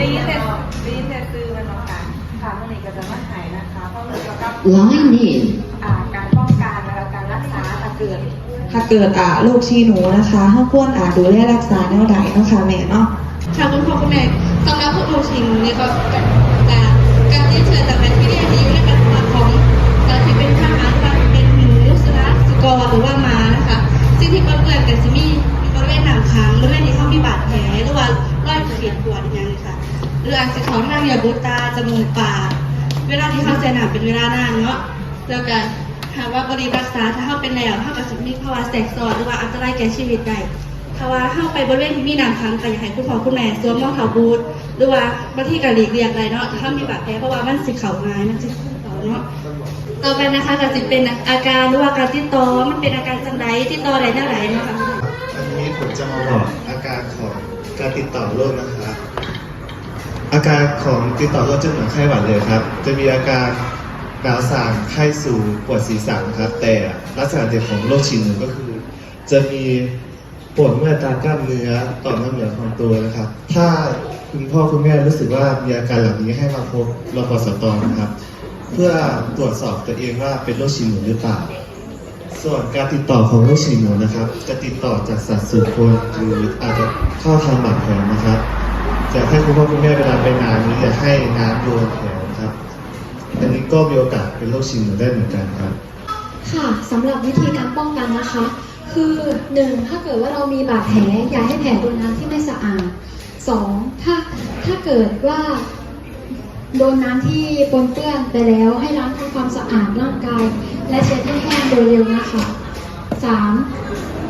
ยินคือจะว่าได้ยินแต่ได้ยินแต่ซื้อมันเนาะค่ะค่ะวันนี้ก็จะมาหายนะคะ เพราะมันเกี่ยวกับ Line in. อ่าการป้องกันและการรักษาถ้าเกิดถ้าเกิดอ่าโรคชีหนูนะคะห้าควรอ่าดูแลรักษาแนวใดเนาะค่ะแม่เนาะ ค่ะคุณพ่อคุณแม่สำหรับพวกลูกชิงนี่ก็กาารอยขีดปวอย่างนี้ค่ะหรืออาจจะเขาทางเหยียบบุตาจมูกปากเวลาที่เขาเจหนักเป็นเวลานานเนาะแล้วก็หากว่าบริรักษาถ้าเขาเป็นแล้วเขาก็จะมีภาวะแทรกซ้อนหรือว่าอันตรายแก่ชีวิตได้ถ้าว่าเข้าไปบริเวณที่มีน้ำค้างก็อยากให้คุณพ่อคุณแม่สวมรองเท้าบูทหรือว่าบางที่ก็หลีกเลี่ยงอะไรเนาะถ้ามีบาดแผลเพราะว่ามันสิเข่าง่ายมันสิเข่าเนาะต่อไปนะคะก็จะเป็นอาการหรือว่าการติดต่อมันเป็นอาการจังไดติดต่ออะไรหน้าไหนเนาะคะ ผมจะมาบอกอาการของการติดต่อโรคนะครับ อาการของติดต่อโรคจะเหมือนไข้หวัดเลยครับ จะมีอาการหนาวสั่นไข้สูงปวดศีรษะครับ แต่ลักษณะเด่นของโรคชินหนูก็คือ จะมีปวดเมื่อยตามกล้ามเนื้อต่อมน้ำเหลืองของตัวนะครับ ถ้าคุณพ่อคุณแม่รู้สึกว่ามีอาการเหล่านี้ให้มาพบรพสตนะครับ เพื่อตรวจสอบตัวเองว่าเป็นโรคชินหนูหรือเปล่า ส่วนการติดต่อของโรคฉี่หนูนะครับ จะติดต่อจากสัตว์สู่คนหรืออาจจะเข้าทางบาดแผลนะครับจะให้คุณพ่อคุณแม่เวลาไปน้ำหรือยากให้น้ำโดนแผลนะครับอันนี้ก็มีโอกาสเป็นโรคฉี่หนูได้เหมือนกันครับ ค่ะสำหรับวิธีการป้องกันนะคะ คือหนึ่งถ้าเกิดว่าเรามีบาดแผลอย่าให้แผลโดนน้ำที่ไม่สะอาดสองถ้าถ้าเกิดว่า โดนน้ำที่ปนเปื้อนไปแล้วให้ล้างทำความสะอาดร่างกาย และเช็ดให้แห้งโดยเร็วนะคะสาม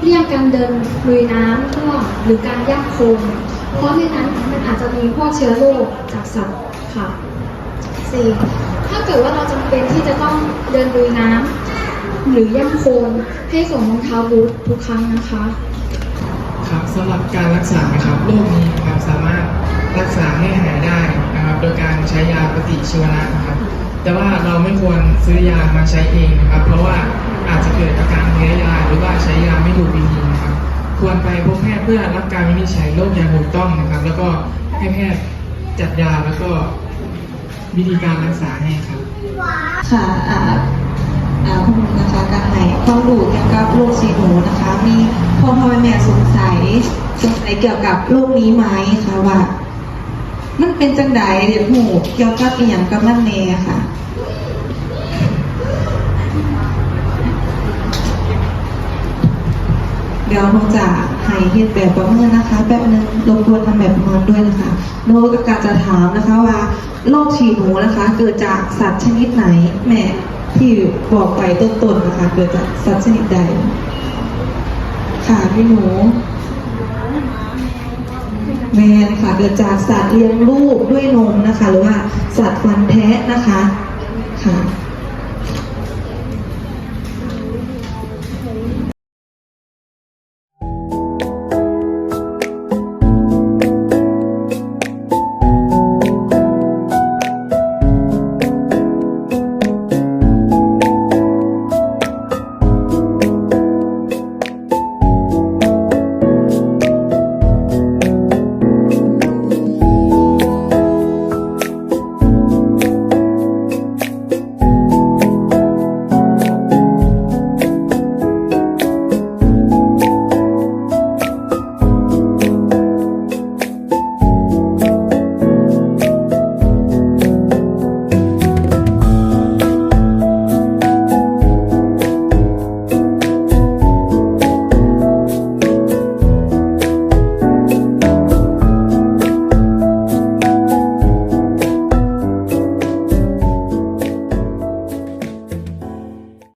เลี่ยงการเดินลุยน้ำท่วมหรือการย่ำโคลนเพราะในนั้นมันอาจจะมีพวกเชื้อโรคจากสัตว์ค่ะสี่ถ้าเกิดว่าเราจำเป็นที่จะต้องเดินลุยน้ำหรือย่ำโคลนให้สวมรองเท้าบูททุกครั้งนะคะ ครับสำหรับการรักษานะครับโรคนี้นะครับสามารถ รักษาให้หายได้นะครับ โดยการใช้ยาปฏิชีวนะนะครับ แต่ว่าเราไม่ควรซื้อยามาใช้เองนะครับ เพราะว่าอาจจะเกิดอาการแพ้ยาหรือว่าใช้ยาไม่ถูกวิธีนะครับ ควรไปพบแพทย์เพื่อรับการวินิจฉัยโรคอย่างถูกต้องนะครับ แล้วก็ให้แพทย์จัดยาแล้วก็วิธีการรักษาให้ครับ ค่ะอ่าอ่าคุณนะคะการไหนความรู้เกี่ยวกับโรคชีหนูนะคะ มีพ่อพ่อแม่แม่สงสัยสงสัยเกี่ยวกับโรคนี้ไหมคะว่า มันเป็นจังไดเดี๋ยวหูเกี่ยวกับอีหยังกับมันแน่ค่ะ เดี๋ยวเราจะให้เฮ็ดแบบประเมินนะคะแบบนึงรบกวนทำแบบประเมินด้วยนะคะโนก็กาจะถามนะคะว่าโรคฉี่หนูนะคะ เกิดจากสัตว์ชนิดไหนแม่ที่บอกไปต้นๆนะคะ เกิดจากสัตว์ชนิดใดค่ะพี่หนู แม่นค่ะเกิดจากสัตว์เลี้ยงลูกด้วยนมนะคะ หรือว่าสัตว์ฟันแทะนะคะค่ะ